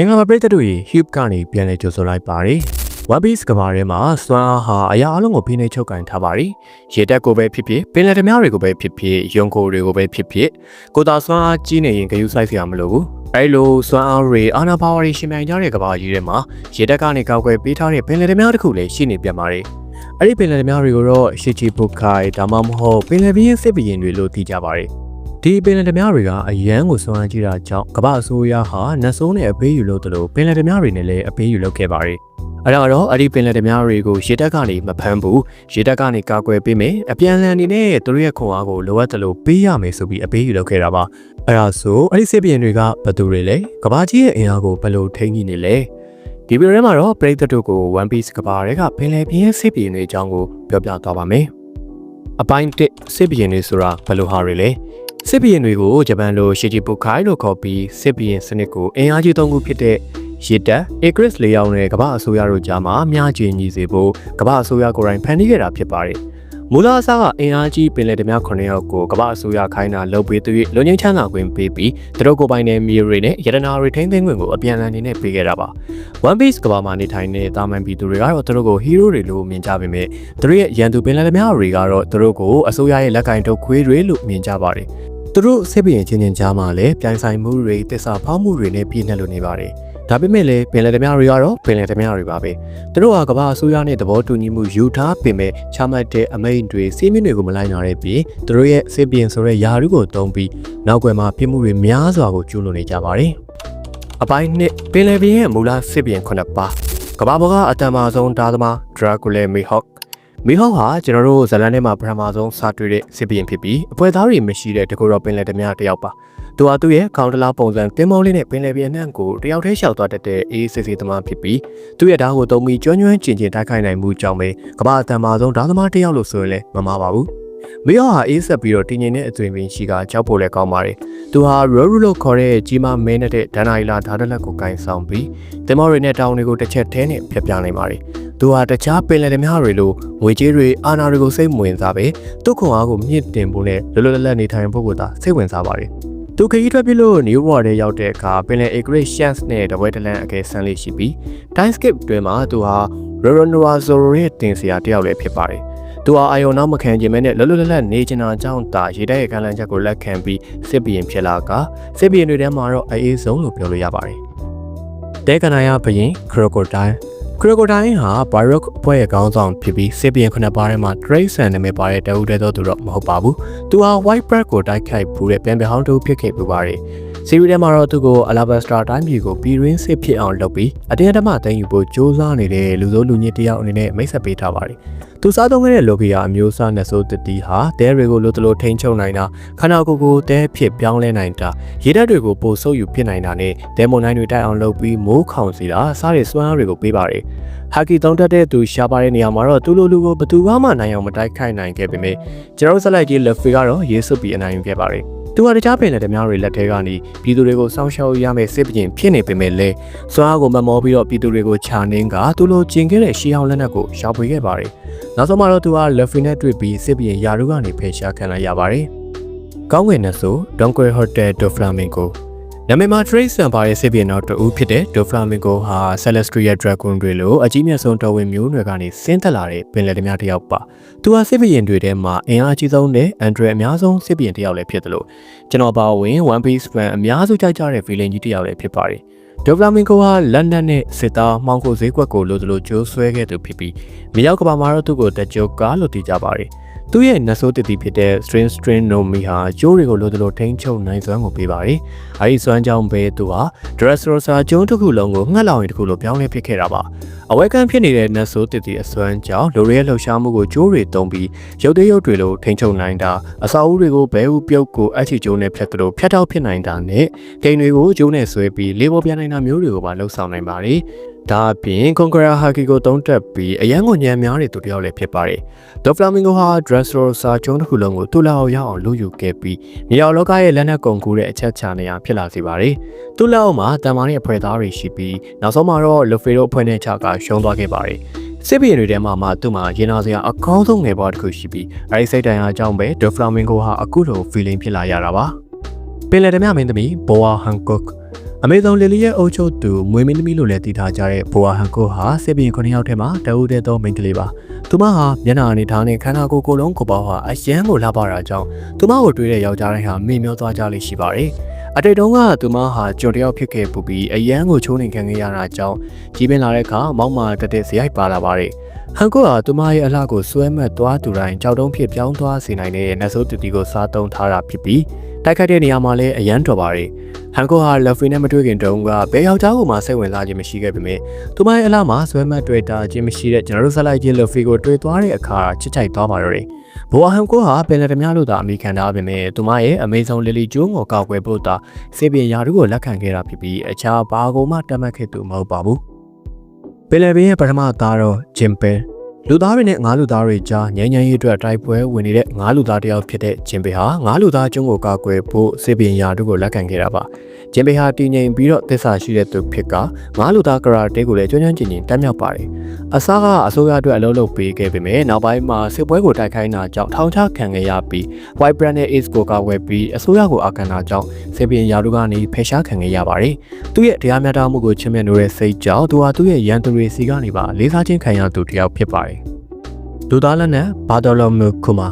မင်္ဂလာပါပရိသတ်တို့ရေ Hube ကနေပြန်လည်ကြိုဆိုလိုက်ပါတယ် One Piece ကဘာထဲမှာစွမ်းအားဟာအရာအလုံးကိုဖိနှိပ်ချုပ်ကင်ထားပါတယ်ရေတက်ကိုပဲဖြစ်ဖြစ်ပင်လယ်ဓမြတွေကိုပဲဖြစ်ဖြစ်ယုံကိုတွေကိုပဲဖြစ်ဖြစ်ကိုသာစွမ်းအားကြီးနေရင်ဂယုစိုက်စရာမလိုဘူးအဲလိုစွမ်းအားတွေအာနာပါဝါတွေရှင်မြိုင်ကြတဲ့ကဘာကြီးထဲမှာရေတက်ကနေကောက်ွယ်ပေးထားတဲ့ပင်လယ်ဓမြတစ်ခုလည်းရှိနေပြန်ပါတယ်အဲ့ဒီပင်လယ်ဓမြတွေကိုတော့ရှီချီပုခိုင်ဒါမှမဟုတ်ပင်လယ်ဘီရင်စစ်ဘီရင်တွေလို့သိကြပါတယ် ဒီပင်လယ်ဓမြတွေကအရန်ကိုစွမ်းအားကြီးတာကြောင့်ကမ္ဘာအစိုးရဟာနတ်ဆိုးနဲ့အပေးယူလို့တလို့ပင်လယ်ဓမြတွေနဲ့လည်းအပေးယူလုပ်ခဲ့ပါတယ်အဲ့တော့တော့အဲ့ဒီပင်လယ်ဓမြတွေကိုရေတက်ကနေမဖမ်းဘူးရေတက်ကနေကာကွယ်ပေးမယ်အပြန်အလှန်အနေနဲ့သူတို့ရဲ့ခွန်အားကိုလိုအပ်တယ်လို့ပေးရမယ်ဆိုပြီးအပေးယူလုပ်ခဲ့တာပါအဲ့ဒါဆိုအဲ့ဒီစစ်ဘီရင်တွေကဘယ်သူတွေလဲကမ္ဘာကြီးရဲ့အင်အားကိုဘယ်လိုထိန်းကြီးနေလဲဒီဗီဒီယိုထဲမှာတော့ပရိသတ်တို့ကို One Piece ကဘာတွေကပင်လယ်ပြင်းစစ်ဘီရင်တွေအကြောင်းကိုပြောပြသွားပါမယ်အပိုင်း1စစ်ဘီရင်တွေဆိုတာဘယ်လိုဟာတွေလဲ စစ်ဘီရင်တွေကိုဂျပန်လိုရှီဂျီပူခိုင်လို့ခေါ်ပြီးစစ်ဘီရင်စနစ်ကိုအင်အားကြီးသုံးခုဖြစ်တဲ့ရစ်တက်အေဂရစ်လေးယောက်နဲ့ကမ္ဘာအစိုးရတို့ကြားမှာမျှခြေညီစေဖို့ကမ္ဘာအစိုးရကိုယ်တိုင်ဖန်တီးခဲ့တာဖြစ်ပါတယ်မူလအစားကအင်အားကြီးပင်လယ်ဓမြ9ယောက်ကိုကမ္ဘာအစိုးရခိုင်းတာလုပ်ပေးသူလုံငင်းချမ်းသာခွင့်ပေးပြီးသူတို့ကိုယ်ပိုင်တဲ့မြေတွေနဲ့ရတနာတွေထိန်းသိမ်းခွင့်ကိုအပြန်အလှန်အနေနဲ့ပေးခဲ့တာပါ One Piece ကမ္ဘာမှာနေထိုင်တဲ့တာမန်ပြည်သူတွေကတော့သူတို့ကို hero တွေလို့မြင်ကြပေမဲ့သူတို့ရဲ့ရန်သူပင်လယ်ဓမြတွေကတော့သူတို့ကိုအစိုးရရဲ့လက်ကင်ထုတ်ခွေးတွေလို့မြင်ကြပါတယ် သူတို့စစ်ဘီရင်ချင်းချင်းကြားမှာလည်းပြိုင်ဆိုင်မှုတွေတစ္ဆာဖောက်မှုတွေနဲ့ပြည့်နှက်လို့နေပါတယ်ဒါပေမဲ့လည်းပင်လယ်ဓမြတွေကတော့ပင်လယ်ဓမြတွေပါပဲသူတို့ဟာကမ္ဘာအစိုးရနဲ့သဘောတူညီမှုယူထားပေမဲ့ချမှတ်တဲ့အမိန့်တွေစီးမြင့်တွေကိုမလိုက်နာတဲ့ပြင်သူတို့ရဲ့စစ်ဘီရင်ဆိုတဲ့ယာရုကိုတုံးပြီးနောက်ွယ်မှာပြစ်မှုတွေများစွာကိုကျူးလွန်နေကြပါတယ်အပိုင်းနှစ်ပင်လယ်ပြင်ရဲ့မူလစစ်ဘီရင်ခုနှစ်ပါးကမ္ဘာပေါ်ကအတန်မာဆုံးဓာသမား Dracula Mihawk မီဟော က်ဟာကျွန်တော်တို့ဇလန်ထဲမှာပထမဆုံးစတွေ့တဲ့စစ်ဘီရင်ဖြစ်ပြီးအပွဲသားတွေမရှိတဲ့တကူတော်ပင်လယ်ဓမြတစ်ယောက်ပါသူဟာသူ့ရဲ့ခေါင်းတလားပုံစံတင်မောလေးနဲ့ပင်လယ်ပြင်နှံ့ကိုတယောက်တည်းလျှောက်သွားတတ်တဲ့အေးစစ်စစ်သမားဖြစ်ပြီးသူ့ရဲ့ဓာတ်ကိုသုံးပြီးကျွမ်းကျွမ်းကျင်ကျင်တိုက်ခိုက်နိုင်မှုကြောင့်ပဲကမ္ဘာအတန်မာဆုံးဓာသမားတစ်ယောက်လို့ဆိုရင်လည်းမမှားပါဘူးမီဟောက်ဟာအေးဆက်ပြီးတော့တင်ငင်တဲ့အသွင်ပင်ရှိကကြောက်ဖို့လည်းကောင်းပါတယ်သူဟာရိုရူလို့ခေါ်တဲ့ကြီးမားမဲနဲ့တဲ့ဒန်နာရီလာဓာတ်လက်ကိုကင်ဆောင်ပြီးတင်မောတွေနဲ့တောင်တွေကိုတစ်ချက်ထဲနဲ့ဖျက်ပြနိုင်ပါတယ် သူဟာတခြားပင်လယ်ဓမြတွေလိုငွေကြေးတွေအာဏာတွေကိုစိတ်ဝင်စားပဲသူ့ခွန်အားကိုမြင့်တင်ဖို့နဲ့လွတ်လွတ်လပ်လပ်နေထိုင်ဖို့ကိုသာစိတ်ဝင်စားပါတယ်သူခရီးထွက်ပြလို့ New World ထဲရောက်တဲ့အခါပင်လယ် Great Chance နဲ့တပွဲတလန်အကဲဆန်းလေးရှိပြီး Time Skip တွင်မှာသူဟာ Roronoa Zoro ရဲ့တင်စရာတယောက်လည်းဖြစ်ပါတယ်သူဟာအာယုံနောက်မခံခြင်းမဲ့နဲ့လွတ်လွတ်လပ်လပ်နေချင်တာကြောင့်တာရေတိုက်ရဲ့ကမ်းလှမ်းချက်ကိုလက်ခံပြီးစစ်ဘီရင်ဖြစ်လာကစစ်ဘီရင်တွေထဲမှာတော့အေးအေးဆုံးလို့ပြောလို့ရပါတယ်တဲကနာယဘရင် Crocodile ခရိုကိုဒိုင်းဟာဘိုင်ရော့အဖွဲ့ရဲ့ခေါင်းဆောင်ဖြစ်ပြီးစစ်ဘီယန်ခုနှစ်ပါးထဲမှာ Drake ဆန်နာမည်ပါတဲ့တအုပ်တဲ့တော့သူတော့မဟုတ်ပါဘူး။သူဟာ White Bird ကိုတိုက်ခိုက်ဘူးတဲ့ပြန်ပြန်ဟောင်းတူဖြစ်ခဲ့ပူပါတယ်။စီရီထဲမှာတော့သူကို Alabasta တိုင်းပြည်ကိုပြည်ရင်းစစ်ဖြစ်အောင်လုပ်ပြီးအတင်းအဓမ္မသိမ်းယူဖို့ကြိုးစားနေတဲ့လူစိုးလူညစ်တယောက်အနေနဲ့မိတ်ဆက်ပေးထားပါတယ်။ သူစားသုံးခဲ့တဲ့လိုဖီယာအမျိုးအစားနဲ့ဆိုတတီဟာတဲတွေကိုလိုတလိုထိန်းချုပ်နိုင်တာခန္ဓာကိုယ်ကိုတဲဖြစ်ပြောင်းလဲနိုင်တာရေဓာတ်တွေကိုပိုဆုပ်ယူဖြစ်နိုင်တာနဲ့ဒဲမွန်နိုင်တွေတိုက်အောင်လုပ်ပြီးမိုးခေါင်စီတာစားရစွမ်းအားတွေကိုပေးပါတယ်။ဟာကီသုံးတတ်တဲ့သူရှားပါတဲ့နေရာမှာတော့သူ့လိုလူကိုဘယ်သူမှနိုင်အောင်မတိုက်ခိုက်နိုင်ခဲ့ပေမဲ့ကျွန်တော်ဆက်လိုက်ကြီးလက်ဖီကတော့ရေးဆွပြီးအနိုင်ယူခဲ့ပါတယ်။ သူဟာတခြားပင်လယ်ဓမြတွေလက်ထဲကနေပြည်သူတွေကိုစောင့်ရှောက်ရမယ့်စစ်ပင်ဖြစ်နေပေမဲ့လည်းစွမ်းအားကိုမမောပြီးတော့ပြည်သူတွေကိုခြာနှင်းကသူ့လိုကျင်ခဲ့တဲ့ရှီအောင်လက်နက်ကိုရှာဖွေခဲ့ပါတယ်။နောက်ဆုံးမှာတော့သူဟာလက်ဖီနဲ့တွေ့ပြီးစစ်ပင်ယာရုကနေဖယ်ရှားခံလိုက်ရပါတယ်။ကောင်းကင်နဲ့ဆို Donquer Hotel do Flamingo နာမည်မှာ Trace ဆန်ပါတဲ့စစ်ပြေနောက်တူဖြစ်တဲ့ Do Flamingo ဟာ Celestial Dragon တွေလိုအကြီးမြတ်ဆုံးတော်ဝင်မျိုးနွယ်ကနေဆင်းသက်လာတဲ့ပင်လယ်ဓမြတစ်ယောက်ပါ။သူဟာစစ်ပြေတွေထဲမှာအင်အားကြီးဆုံးနဲ့အန်ဒရအများဆုံးစစ်ပြေတစ်ယောက်လည်းဖြစ်တယ်လို့ကျွန်တော်ပါဝင် One Piece fan အများစုကြိုက်ကြတဲ့ villain ကြီးတစ်ယောက်လည်းဖြစ်ပါတယ်။ Do Flamingo ဟာလန်ဒန်နဲ့စစ်သားမှောင်ခိုဈေးကွက်ကိုလိုသလိုကျိုးဆွဲခဲ့သူဖြစ်ပြီးမြေရောက်ကဘာမှာတော့သူ့ကိုတကြိုကားလို့သိကြပါတယ်။ သူ့ရဲ့နဆိုးတတိဖြစ်တဲ့ string string no mi ဟာကျိုးတွေကိုလိုသလိုထိန်းချုပ်နိုင်စွမ်းကိုပေးပါတယ်။အဲဒီစွမ်းကြောင့်ပဲသူဟာ Dressrosa ကျုံးတစ်ခုလုံးကိုငှက်လောင်ရင်တစ်ခုလိုပြောင်းလဲဖြစ်ခဲ့တာပါ။ အဝဲကန်းဖြစ်နေတဲ့နဆိုးတတိအစွမ်းကြောင့်လူတွေရဲ့လှုပ်ရှားမှုကိုကျိုးတွေတုံးပြီးရုပ်သေးရုပ်တွေလိုထိန်းချုပ်နိုင်တာအစာအုပ်တွေကိုဘဲဥပြုတ်ကိုအချီကျိုးနဲ့ဖြတ်သလိုဖြတ်တောက်ဖြစ်နိုင်တာနဲ့ဂိမ်းတွေကိုကျိုးနဲ့ဆွဲပြီးလေးပေါ်ပြနိုင်တာမျိုးတွေကိုပါလှုပ်ဆောင်နိုင်ပါတယ်။ဒါအပြင် Conqueror Haki ကိုတုံးတက်ပြီးအရန်ကိုညံများတဲ့သူတယောက်လည်းဖြစ်ပါတယ်။ The Flamingo ဟာ Dressrosa ကျုံးတစ်ခုလုံးကိုတူလာအောင်ရအောင်လုပ်ယူခဲ့ပြီးမြေအောင်လောကရဲ့လက်နက်ကုန်ကူတဲ့အချက်ချနေရဖြစ်လာစေပါတယ်။ သူ့လက်အောက်မှာတန်မာတဲ့အဖွဲ့သားတွေရှိပြီးနောက်ဆုံးမှာတော့ Lufero အဖွဲ့နဲ့ချကရှုံးသွားခဲ့ပါတယ်။စစ်ဘီရင်တွေထဲမှာမှသူ့မှာရင်နာစရာအကောင်းဆုံးငယ်ဘွားတစ်ခုရှိပြီးအဲဒီစိတ်တိုင်အားကြောင့်ပဲ The Flamingo ဟာအခုလို feeling ဖြစ်လာရတာပါ။ပင်လယ်ဓမြမင်းသမီး Boa Hancock အမေဇုံလီလီရဲ့အုပ်ချုပ်သူမွေမင်းသမီးလို့လည်းတည်ထားကြတဲ့ဘိုဝါဟန်ကိုဟာစစ်ဘီ9ယောက်ထဲမှာတအုပ်တဲ့သောမိန်းကလေးပါသူမဟာမျက်နှာအနေထားနဲ့ခန္ဓာကိုယ်ကိုယ်လုံးကိုပေါ့ဟာအယမ်းကိုလှပတာကြောင့်သူမကိုတွေ့တဲ့ယောက်ျားတိုင်းဟာမေ့မျောသွားကြလိမ့်ရှိပါတယ် အတိတ်တုန်းကသူမဟာကျွန်တယောက်ဖြစ်ခဲ့ပူပြီးအယမ်းကိုချိုးနေခံခဲ့ရတာကြောင့်ကြီးပင်လာတဲ့အခါမောက်မာတက်တဲ့ဇယိုက်ပါလာပါတယ်ဟန်ကိုဟာသူမရဲ့အလှကိုစွဲမတ်သွားသူတိုင်းကြောက်တုံးဖြစ်ပြောင်းသွားစေနိုင်တဲ့နတ်ဆိုးတူတီကိုစားသုံးထားတာဖြစ်ပြီးတိုက်ခိုက်တဲ့နေရာမှာလည်းအယမ်းတော်ပါတယ် ဟန်ကိုဟာလက်ဖရီနဲ့မတွေ့ခင်တုန်းကဘယ်ယောက်ျားကိုမှစိတ်ဝင်စားခြင်းမရှိခဲ့ပေမဲ့သူမရဲ့အလှမှာစွဲမတ်တွေ့တာခြင်းမရှိတဲ့ကျွန်တော်တို့ဆက်လိုက်ခြင်းလက်ဖရီကိုတွေ့သွားတဲ့အခါချစ်ချိုက်သွားပါတော့တယ်ဘိုဟန်ကိုဟာပင်လယ်ဓမြလို့သာအမိခံထားပေမဲ့သူမရဲ့အမေဇုံလီလီကျိုးကိုကောက်ွယ်ဖို့သာစေပင်ယာတို့ကိုလက်ခံခဲ့တာဖြစ်ပြီးအခြားဘာကိုမှတတ်မှတ်ခဲ့သူမဟုတ်ပါဘူးပင်လယ်ပင်ရဲ့ပထမသားတော့ဂျင်ပယ် လူသားတွေနဲ့ငါးလူသားတွေကြားငြိမ်းချမ်းရေးအတွက်တိုက်ပွဲဝင်နေတဲ့ငါးလူသားတယောက်ဖြစ်တဲ့ဂျင်ပေဟာငါးလူသားကျုံးကိုကာကွယ်ဖို့စေပင်ယာတို့ကိုလက်ခံခဲ့တာပါဂျင်ပေဟာတည်ငြိမ်ပြီးတော့သစ္စာရှိတဲ့သူဖြစ်ကငါးလူသားကရာတေးကိုလည်းကျွမ်းကျွမ်းကျင်ကျင်တက်မြောက်ပါတယ်အစားကအစိုးရအတွက်အလုပ်လုပ်ပေးခဲ့ပေမဲ့နောက်ပိုင်းမှာစစ်ပွဲကိုတိုက်ခိုင်းတာကြောင့်ထောင်ချခံခဲ့ရပြီး White Brand နဲ့ Ace ကိုကာကွယ်ပြီးအစိုးရကိုအာခံတာကြောင့်စေပင်ယာတို့ကနေဖယ်ရှားခံခဲ့ရပါတယ်သူရဲ့တရားမျှတမှုကိုချစ်မြတ်လို့တဲ့စိတ်ကြောင့်သူဟာသူ့ရဲ့ရန်သူတွေစီကနေပါလေးစားခြင်းခံရသူတစ်ယောက်ဖြစ်ပါတယ် လူသားလက်နက်ဘာတော်လိုမူကူမာ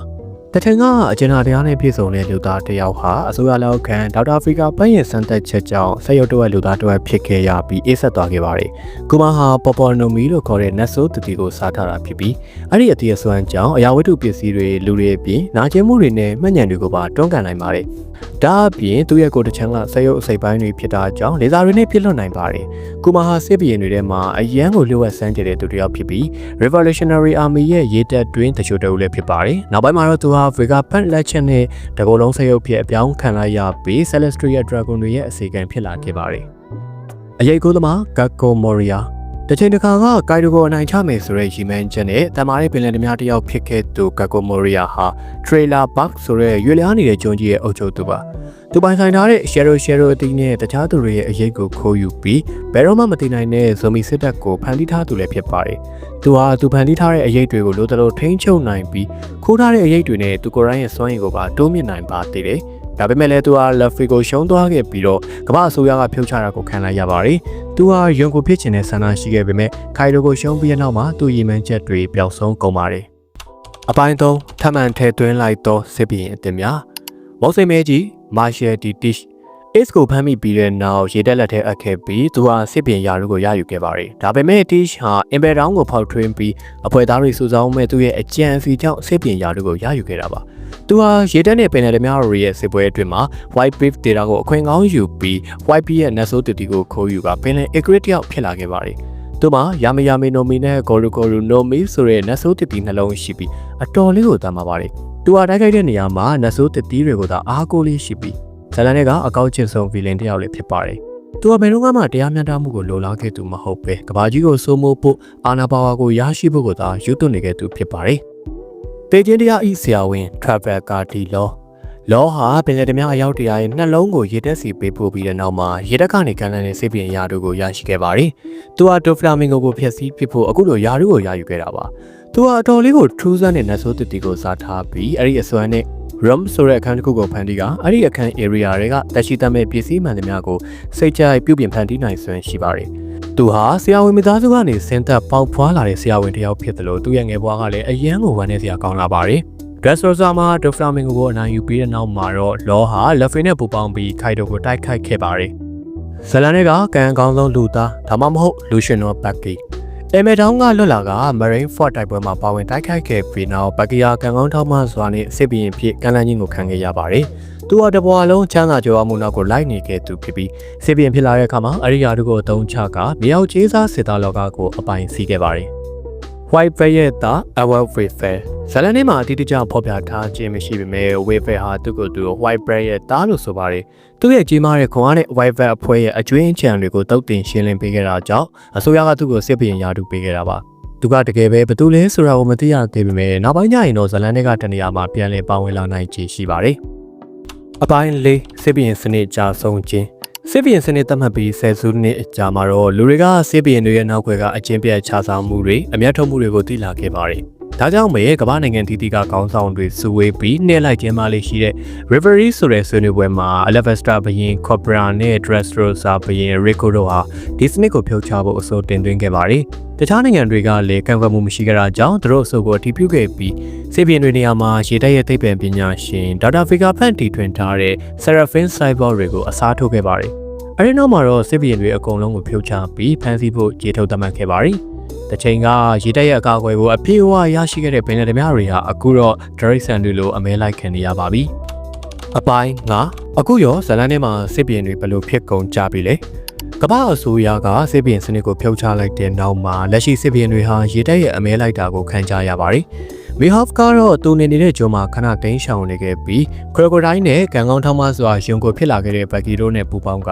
တထင်ကအကျဉ်းသားတရားနဲ့ပြည့်စုံတဲ့လူသားတစ်ယောက်ဟာအစိုးရလက်ခံဒေါက်တာဖရီကာပိုင်းရဲ့စံတက်ချက်ကြောင့်ဆက်ရုပ်တော့လူသားတစ်ယောက်ဖြစ်ခဲ့ရပြီးအေးဆက်သွားခဲ့ပါတယ်။ကူမာဟာပေါ်ပေါ်နိုမီလို့ခေါ်တဲ့နတ်ဆိုးတူတီကိုစားထားတာဖြစ်ပြီးအဲ့ဒီအသေးအစွမ်းကြောင့်အရာဝတ္ထုပစ္စည်းတွေလူတွေအပြင်နာကျင်မှုတွေနဲ့မှတ်ဉာဏ်တွေကိုပါတွန်းကန်နိုင်ပါတယ်။ဒါအပြင်သူ့ရဲ့ကိုယ်တစ်ချမ်းကဆက်ရုပ်အစိပ်ပိုင်းတွေဖြစ်တာကြောင့်လေသာတွေနဲ့ပြစ်လွတ်နိုင်ပါတယ်။ကူမာဟာစစ်ဘီရင်တွေထဲမှာအရန်ကိုလျှို့ဝှက်ဆန်းကျတဲ့သူတစ်ယောက်ဖြစ်ပြီး Revolutionary Army ရဲ့ရေးတပ်တွင်းတချို့တူလည်းဖြစ်ပါတယ်။နောက်ပိုင်းမှာတော့သူဟာ Vega Pet လက်ချက်နဲ့တကောလုံးဆက်ရုပ်ဖြစ်အပြောင်းခံလိုက်ရပြီး Celestial Dragon တွေရဲ့အစီအကံဖြစ်လာခဲ့ပါတယ်။အရေးကိုသမား Gakko Moria တချိန်တခါကကိုင်ဒိုကိုအနိုင်ချမယ်ဆိုတဲ့ရီမန်ချက်နဲ့တမားရဲ့ပင်လယ်ဓမြတစ်ယောက်ဖြစ်ခဲ့သူ Gakko Moria ဟာ Trailer Park ဆိုတဲ့ရွေလျားနေတဲ့ကျွန်းကြီးရဲ့အုပ်ချုပ်သူပါ။သူပိုင်ဆိုင်ထားတဲ့ Shero Shero အတီးနဲ့တခြားသူတွေရဲ့အရေးကိုခိုးယူပြီးဘယ်တော့မှမသိနိုင်တဲ့ဇိုမီစစ်တပ်ကိုဖန်တီးထားသူလည်းဖြစ်ပါတယ်။သူဟာသူဖန်တီးထားတဲ့အရေးတွေကိုလိုတလို့ထိန်းချုပ်နိုင်ပြီးခိုးထားတဲ့အရေးတွေနဲ့သူကိုယ်တိုင်ရဲ့စွမ်းရည်ကိုပါတိုးမြင့်နိုင်ပါသေးတယ်။ ဒါပေမဲ့လည်းသူဟာ Luffy ကိုရှုံးသွားခဲ့ပြီးတော့ကမ္ဘာအစိုးရကဖြုတ်ချတာကိုခံလိုက်ရပါတယ်။သူဟာယွန်ကိုဖြစ်ချင်တဲ့ဆန္ဒရှိခဲ့ပေမဲ့ခိုင်ဒိုကိုရှုံးပြီးတဲ့နောက်မှာသူရည်မှန်းချက်တွေပျောက်ဆုံးကုန်ပါတယ်။အပိုင်း၃ထပ်မံထဲသွင်းလိုက်သောစစ်ဘီရင်အတင်များမောက်စိမဲကြီးမာရှယ်ဒီတစ် Ace ကိုဖမ်းမိပြီးတဲ့နောက်ရေတက်လက်ထဲအပ်ခဲ့ပြီးသူဟာစစ်ပြင်ယာတို့ကိုရယူခဲ့ပါတယ်။ဒါပေမဲ့ Tish ဟာ Ember Down ကိုဖောက်ထွင်းပြီးအဖွဲ့သားတွေစုဆောင်းမဲ့သူ့ရဲ့အကြံအစီကြောင့်စစ်ပြင်ယာတို့ကိုရယူခဲ့တာပါ။ သူဟာရေတက်နဲ့ပင်လယ်ဓမြတွေရဲ့စစ်ပွဲအတွင်းမှာ White Beef Data ကိုအခွင့်ကောင်းယူပြီး White Beef ရဲ့ Naso တူတီကိုခိုးယူကပင်လယ် Egret တယောက်ဖြစ်လာခဲ့ပါတယ်။သူမှာယာမယာမီနိုမီနဲ့ဂိုလူဂိုလူနိုမီဆိုတဲ့နတ်ဆိုးတတီနှလုံးရှိပြီးအတော်လေးကိုတမ်းပါပါတယ်။သူဟာတိုက်ခိုက်တဲ့နေရာမှာနတ်ဆိုးတတီတွေကိုသာအားကိုးလေးရှိပြီးဇလန်နဲ့ကအကောက်ချင်ဆုံးဗီလင်တစ်ယောက်လေးဖြစ်ပါတယ်။သူကဘယ်တော့မှတရားမျှတမှုကိုလိုလားခဲ့သူမဟုတ်ပဲကဘာကြီးကိုစိုးမိုးဖို့အာနာပါဝါကိုရရှိဖို့ကိုသာယူသွနေခဲ့သူဖြစ်ပါတယ်။ တေချင်းတရားဤဆရာဝန် Travel Cardi Law လောဟာပင်လယ်ဓမြအရောက်တရားရဲ့နှလုံးကိုရေတက်စီပေးပို့ပြီးတဲ့နောက်မှာရေတက်ကနေကန်လန်တဲ့စိတ်ပြင်ရာတို့ကိုရရှိခဲ့ပါတယ်။သူဟာဒိုဖလာမင်ဂိုကိုဖျက်ဆီးပစ်ဖို့အခုလိုယာတို့ကိုရယူခဲ့တာပါ။သူဟာအတော်လေးကိုထူးဆန်းတဲ့နတ်ဆိုးတစ်တီကိုစားထားပြီးအဲ့ဒီအစွမ်းနဲ့ room ဆိုတဲ့အခန်းတစ်ခုကိုဖန်တီးကအဲ့ဒီအခန်း area တွေကတက်ရှိတတ်မဲ့ပစ္စည်းမှန်သမျှကိုစိတ်ကြိုက်ပြုပြင်ဖန်တီးနိုင်စွမ်းရှိပါတယ်။ သူဟာဆရာဝန်မိသားစုကနေဆင်းသက်ပေါက်ဖွားလာတဲ့ဆရာဝန်တစ်ယောက်ဖြစ်တယ်လို့သူရဲ့ငယ်ဘွားကလည်းအယမ်းကိုဝမ်းနည်းစရာကောင်းလာပါတယ်။ Dressrosa မှာ The Flamingo ကိုအနိုင်ယူပြီးတဲ့နောက်မှာတော့ Law ဟာ Luffy နဲ့ပူပေါင်းပြီး Kaido ကိုတိုက်ခိုက်ခဲ့ပါတယ်။ဇလန်တွေကကံအကောင်းဆုံးလူသားဒါမှမဟုတ် Luciano Paki အမေတောင်းကလွတ်လာက Marine Fort တိုက်ပွဲမှာပါဝင်တိုက်ခိုက်ခဲ့ပြီးနောက်ပကီယာကံကောင်းထောက်မှစွာနဲ့စစ်ဘီရင်ဖြစ်ကန်လန်းချင်းကိုခံခဲ့ရပါတယ်။ သူဟာတဘွာလုံးချမ်းသာကြွယ်ဝမှုနောက်ကိုလိုက်နေခဲ့သူဖြစ်ပြီးစစ်ဘီရင်ဖြစ်လာတဲ့အခါမှာအရိယာတို့ကိုအသုံးချကမြောက်ကျေးစားစစ်သားလောကကိုအပိုင်စီးခဲ့ပါတယ်။ White Bear ရဲ့တာ Our Warfare ဇလန်ထဲမှာအတိအကျဖော်ပြထားခြင်းမရှိပေမဲ့ Warfare ဟာသူ့ကိုယ်သူ White Bear ရဲ့တာလို့ဆိုပါတယ်။သူ့ရဲ့ကြီးမားတဲ့ခွန်အားနဲ့ White Bear အဖွဲ့ရဲ့အကျွင်းအချံတွေကိုတုတ်တင်ရှင်းလင်းပေးခဲ့တာကြောင့်အစိုးရကသူ့ကိုစစ်ဘီရင်ရာထူးပေးခဲ့တာပါ။သူကတကယ်ပဲဘသူလဲဆိုတာကိုမသိရသေးပေမဲ့နောက်ပိုင်းကျရင်တော့ဇလန်တွေကတနေရာမှာပြန်လည်ပါဝင်လာနိုင်ခြေရှိပါတယ်။ အပိုင်း၄စစ်ဘီရင်စနစ်ကြာဆုံးခြင်းစစ်ဘီရင်စနစ်သတ်မှတ်ပြီးဆယ်စုနှစ်အကြာမှာတော့လူတွေကစစ်ဘီရင်တွေရဲ့နောက်ွယ်ကအကျဉ်းပြတ်ခြားဆောင်မှုတွေအမျက်ထုတ်မှုတွေကိုသိလာခဲ့ပါတယ်။ ဒါကြောင့်ပဲကမ္ဘာနိုင်ငံတည်တည်ကကောင်းဆောင်တွေစုဝေးပြီးနှဲလိုက်ခြင်းမလေးရှိတဲ့ Reverie ဆိုတဲ့ဆွေးနွေးပွဲမှာ Alvesta ဘရင် Cobra နဲ့ Dressrosa ဘရင် Rico တို့ဟာဒီစနစ်ကိုဖြုတ်ချဖို့အဆိုတင်သွင်းခဲ့ပါတယ်။တခြားနိုင်ငံတွေကလည်းကန့်ကွက်မှုမရှိကြတာကြောင့်သူတို့အဆိုကိုအတည်ပြုခဲ့ပြီးစေပင်တွေနေရာမှာရေတပ်ရဲ့သိပ္ပံပညာရှင်ဒေါက်တာဖီကာဖန်တီထွင်ထားတဲ့ Seraphim Cyborg တွေကိုအစားထိုးခဲ့ပါတယ်။အဲဒီနောက်မှာတော့စစ်ဘီရင်တွေအကုန်လုံးကိုဖြုတ်ချပြီးဖမ်းဆီးဖို့ကြေထုတ်သတ်မှတ်ခဲ့ပါတယ်။ တချိန်ကရေတပ်ရဲ့အကာအကွယ်ကိုအပြည့်အဝရရှိခဲ့တဲ့ဘင်နယ်ဓမြတွေဟာအခုတော့ Drake Sun တွေလိုအမဲလိုက်ခံနေရပါပြီ။အပိုင်းငါအခုရောဇလန်ထဲမှာစစ်ဘီရင်တွေဘယ်လိုဖြစ်ကုန်ကြပြီလဲ။ကမ္ဘာအစိုးရကစစ်ဘီရင်စနစ်ကိုဖြုတ်ချလိုက်တဲ့နောက်မှာလက်ရှိစစ်ဘီရင်တွေဟာရေတပ်ရဲ့အမဲလိုက်တာကိုခံကြရပါတယ်။ We have ကတော့တူနေနေတဲ့ဂျုံမှာခဏတိန်းရှောင်နေခဲ့ပြီး Crocodile နဲ့ကံကောင်းထောင်းမစွာရုံကိုဖြစ်လာခဲ့တဲ့ Bucky တို့နဲ့ပူးပေါင်းက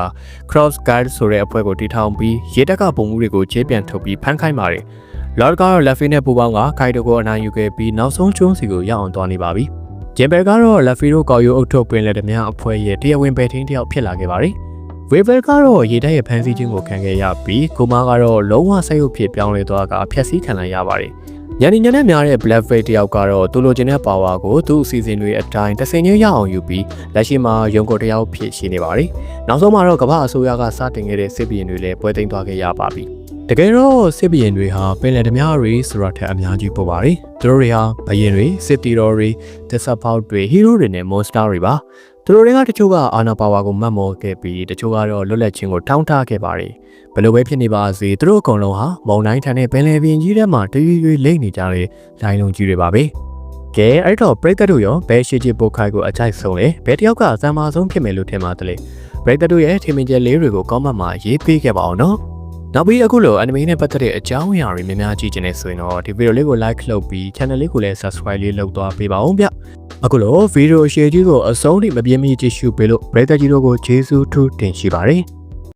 Cross Guard ဆိုတဲ့အဖွဲ့ကိုတီထောင်ပြီးရေတက်ကပုံမှုတွေကိုခြေပြန်ထုတ်ပြီးဖမ်းခိုင်းပါတယ်။ Lord ကတော့ Luffy နဲ့ပူးပေါင်းက Kaido ကိုအနိုင်ယူခဲ့ပြီးနောက်ဆုံးကျွန်းစီကိုရောက်အောင်သွားနေပါပြီ။ Jimbe ကတော့ Luffy တို့ကောက်ယူအုပ်ထုတ်ပင်လက်ဓမြအဖွဲ့ရဲ့တရားဝင်ပဲထင်းတယောက်ဖြစ်လာခဲ့ပါတယ်။ Weaver ကတော့ရေတပ်ရဲ့ဖမ်းဆီးခြင်းကိုခံခဲ့ရပြီးကိုမာကတော့လုံးဝစိတ်ရုပ်ဖြစ်ပြောင်းလဲသွားကဖျက်ဆီးခံလိုက်ရပါတယ်။ ညနေညနေများတဲ့ Black Fate တယောက်ကတော့သူလိုချင်တဲ့ power ကိုသူ့အစီအစဉ်တွေအတိုင်းတဆင်ချင်းရအောင်ယူပြီးလက်ရှိမှာရုံကိုတယောက်ဖြစ်ရှိနေပါတယ်။နောက်ဆုံးမှာတော့ကမ္ဘာအစိုးရကစတင်ခဲ့တဲ့စစ်ဘီရင်တွေလည်းပွဲသိမ်းသွားခဲ့ရပါပြီ။တကယ်တော့စစ်ဘီရင်တွေဟာပင်လယ်ဓမြတွေဆိုတာထက်အများကြီးပိုပါတယ်။သူတို့တွေဟာဘရင်တွေစစ်တီတော်တွေတက်ဆပ်ဖောက်တွေဟီးရိုးတွေနဲ့ monster တွေပါ။ သူတို့တွေကတချို့ကအာနာပါဝါကိုမတ်မော်ခဲ့ပြီးတချို့ကတော့လွတ်လပ်ခြင်းကိုတောင်းတခဲ့ပါတယ်။ဘယ်လိုပဲဖြစ်နေပါစေသူတို့အကုန်လုံးဟာမုံတိုင်းထန်တဲ့ပင်လယ်ပြင်ကြီးထဲမှာတရွေ့ရွေ့လိမ့်နေကြတဲ့လိုင်းလုံးကြီးတွေပါပဲ။ကဲအဲ့တော့ပရိသတ်တို့ရောဘယ်ရှိချစ်ပိုခိုင်ကိုအကြိုက်ဆုံးလဲဘယ်တယောက်ကအစမ်းမဆုံးဖြစ်မယ်လို့ထင်ပါတယ်လေပရိသတ်တို့ရဲ့ထင်မြင်ချက်လေးတွေကိုကောမန့်မှာရေးပေးခဲ့ပါအောင်နော်နောက်ပြီးအခုလို anime နဲ့ပတ်သက်တဲ့အကြောင်းအရာတွေများများကြည့်ချင်နေဆိုရင်တော့ဒီဗီဒီယိုလေးကို like လုပ်ပြီး channel လေးကိုလည်း subscribe လေးလုပ်သွားပေးပါဦးဗျ အခုလိုဗီဒီယိုရှယ်ကြီးကိုအဆုံးထိမပြင်းမီကြည့်ရှုပေးလို့ပရိသတ်ကြီးတို့ကိုကျေးဇူးထူးတင်ရှိပါတယ်